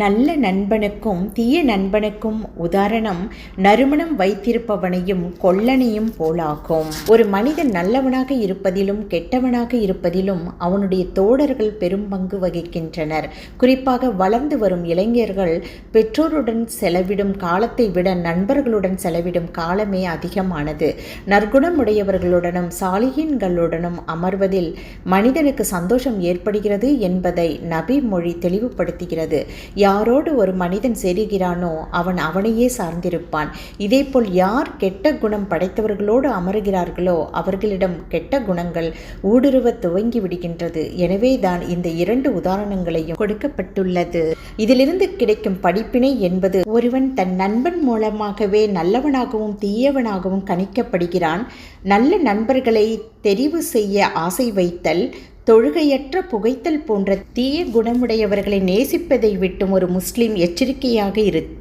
நல்ல நண்பனுக்கும் தீய நண்பனுக்கும் உதாரணம் நறுமணம் வைத்திருப்பவனையும் கொல்லனையும் போலாகும். ஒரு மனிதன் நல்லவனாக இருப்பதிலும் கெட்டவனாக இருப்பதிலும் அவனுடைய தோழர்கள் பெரும் பங்கு வகிக்கின்றனர். குறிப்பாக வளர்ந்து வரும் இளைஞர்கள் பெற்றோருடன் செலவிடும் காலத்தை விட நண்பர்களுடன் செலவிடும் காலமே அதிகமானது. நற்குணமுடையவர்களுடனும் சாலிகின்களுடனும் அமர்வதில் மனிதனுக்கு சந்தோஷம் ஏற்படுகிறது என்பதை நபி மொழி தெளிவுபடுத்துகிறது. யாரோடு ஒரு மனிதன் சேருகிறானோ அவன் அவனையே சார்ந்திருப்பான். இதேபோல் யார் கெட்ட குணம் படைத்தவர்களோடு அமருகிறார்களோ அவர்களிடம் கெட்ட குணங்கள் ஊடுருவ துவங்கி விடுகின்றது. எனவேதான் இந்த இரண்டு உதாரணங்களையும் கொடுக்கப்பட்டுள்ளது. இதிலிருந்து கிடைக்கும் படிப்பினை என்பது ஒருவன் தன் நண்பன் மூலமாகவே நல்லவனாகவும் தீயவனாகவும் கணிக்கப்படுகிறான். நல்ல நண்பர்களை தெரிவு செய்ய ஆசை வைத்தல் தொழுகையற்ற புகைத்தல் போன்ற தீய குணமுடையவர்களை நேசிப்பதை விட்டும் ஒரு முஸ்லிம் எச்சரிக்கையாக இரு